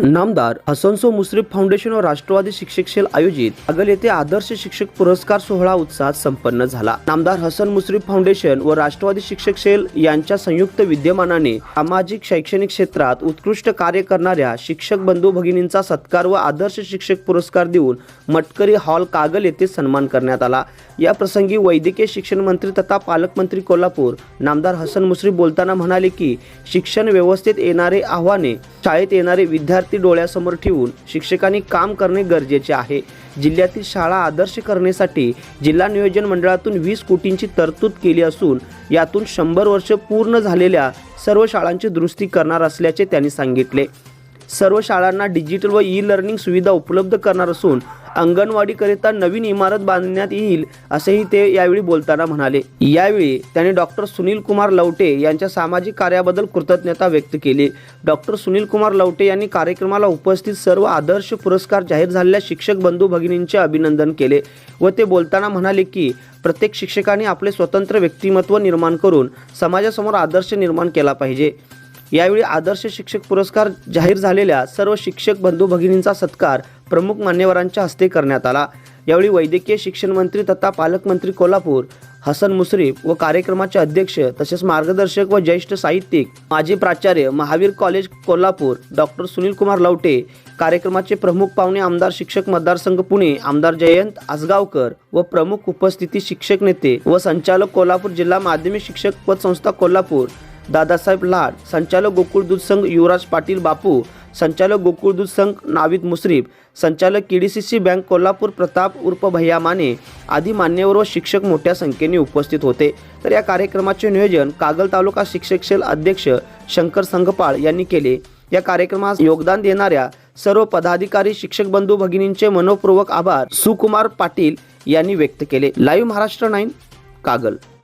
नामदार हसनसो मुश्रीफ फाउंडेशन व राष्ट्रवादी शिक्षक सेल आयोजित अगल येथे आदर्श शिक्षक पुरस्कार सोहळा उत्साहात संपन्न झाला. नामदार हसन मुश्रीफ फाउंडेशन व राष्ट्रवादी शिक्षक सेल यांच्या संयुक्त विद्यमानाने सामाजिक शैक्षणिक क्षेत्रात उत्कृष्ट कार्य करणाऱ्या शिक्षक बंधू भगिनींचा सत्कार व आदर्श शिक्षक पुरस्कार देऊन मटकरी हॉल कागल येथे सन्मान करण्यात आला. या प्रसंगी वैद्यकीय शिक्षण मंत्री तथा पालकमंत्री कोल्हापूर नामदार हसन मुश्रीफ बोलताना म्हणाले की शिक्षण व्यवस्थेत येणारे आव्हाने शाळेत येणारे विद्यार्थी डोळ्यासमोर ठेवून शिक्षकांनी काम करणे गरजेचे आहे. जिल्ह्यातील शाळा आदर्श करण्यासाठी जिल्हा नियोजन मंडळातून वीस कोटींची तरतूद केली असून यातून शंभर वर्ष पूर्ण झालेल्या सर्व शाळांची दुरुस्ती करणार असल्याचे त्यांनी सांगितले. सर्व शाळांना डिजिटल व ई लर्निंग सुविधा उपलब्ध करणार असून अंगणवाडीकरिता नवीन इमारत बांधण्यात येईल असेही ते यावेळी बोलताना म्हणाले. यावेळी त्यांनी डॉक्टर सुनील कुमार लवटे यांच्या सामाजिक कार्याबद्दल कृतज्ञता व्यक्त केली. डॉक्टर सुनील कुमार लवटे यांनी कार्यक्रमाला उपस्थित सर्व आदर्श पुरस्कार जाहीर झालेल्या शिक्षक बंधू भगिनींचे अभिनंदन केले व ते बोलताना म्हणाले की प्रत्येक शिक्षकाने आपले स्वतंत्र व्यक्तिमत्व निर्माण करून समाजासमोर आदर्श निर्माण केला पाहिजे. यावेळी आदर्श शिक्षक पुरस्कार जाहीर झालेल्या सर्व शिक्षक बंधू भगिनींचा सत्कार प्रमुख मान्यवरांच्या हस्ते करण्यात आला. यावेळी वैद्यकीय शिक्षण मंत्री तथा पालकमंत्री कोल्हापूर हसन मुश्रीफ व कार्यक्रमाचे अध्यक्ष तसेच मार्गदर्शक व ज्येष्ठ साहित्यिक माजी प्राचार्य महावीर कॉलेज कोल्हापूर डॉक्टर सुनील कुमार लवटे कार्यक्रमाचे प्रमुख पाहुणे आमदार शिक्षक मतदारसंघ पुणे आमदार जयंत आसगावकर व प्रमुख उपस्थिती शिक्षक नेते व संचालक कोल्हापूर जिल्हा माध्यमिक शिक्षक पतसंस्था कोल्हापूर. दादासाहेब लाड संचालक गोकुळ दूध संघ युवराज पाटील बापू संचालक गोकुळ दूध संघ नाविद मुश्रीफ संचालक केडीसीसी बँक कोल्हापूर प्रताप उर्फ भैया माने आदी मान्यवर व शिक्षक मोठ्या संख्येने उपस्थित होते. तर या कार्यक्रमाचे नियोजन कागल तालुका शिक्षक सेल अध्यक्ष शंकर संघपाळ यांनी केले. या कार्यक्रमास योगदान देणाऱ्या सर्व पदाधिकारी शिक्षक बंधू भगिनींचे मनोपूर्वक आभार सुकुमार पाटील यांनी व्यक्त केले. Live Maharashtra nine Kagal.